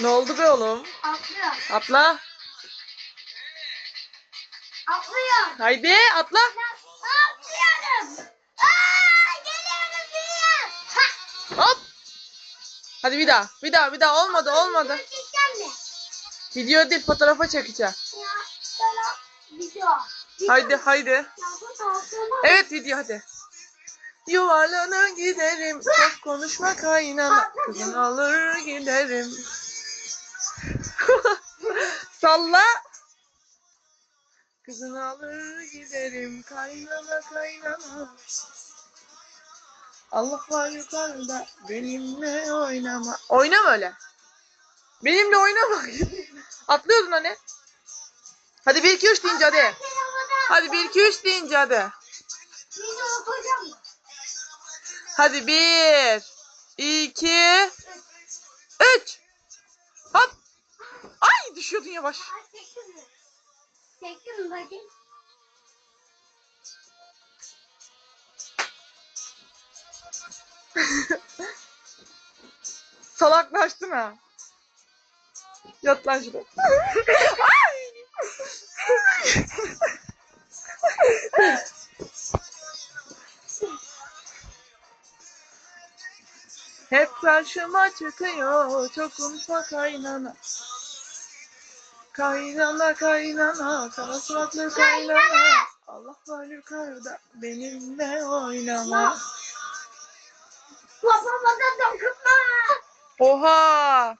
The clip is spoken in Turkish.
Ne oldu be oğlum? Atlıyor. Atla. Atlıyor. Haydi atla. Atlıyorum. Aa, geliyorum geliyorum. Hop. Hadi bir daha. Bir daha bir daha olmadı olmadı. Çekeceğim mi? Video değil fotoğrafa çekeceğim. Ya sana video. Video. Haydi haydi. Evet video hadi. Yuvarlanır giderim. Çok konuşma kaynana. Kızını alır giderim. Salla. Kızını alır giderim kaynana kaynana. Allah var yukarıda benimle oynama. Oynama öyle. Benimle oynama. Atlıyordun hani. Hadi 1 2 3 deyince hadi. Hadi 1 2 3 deyince hadi. Hadi 1 2 3 yavaş. Çektim mi? Çektim mi bakayım? Salaklaştın ha. Yat lan şuraya. Ay. Hep karşıma çıkıyor. Çok konuşma kaynana. Kaynana kaynana. Kara suratlı kaynana. Allah var yukarıda. Benimle oynama. Babama da dokunma. Oha!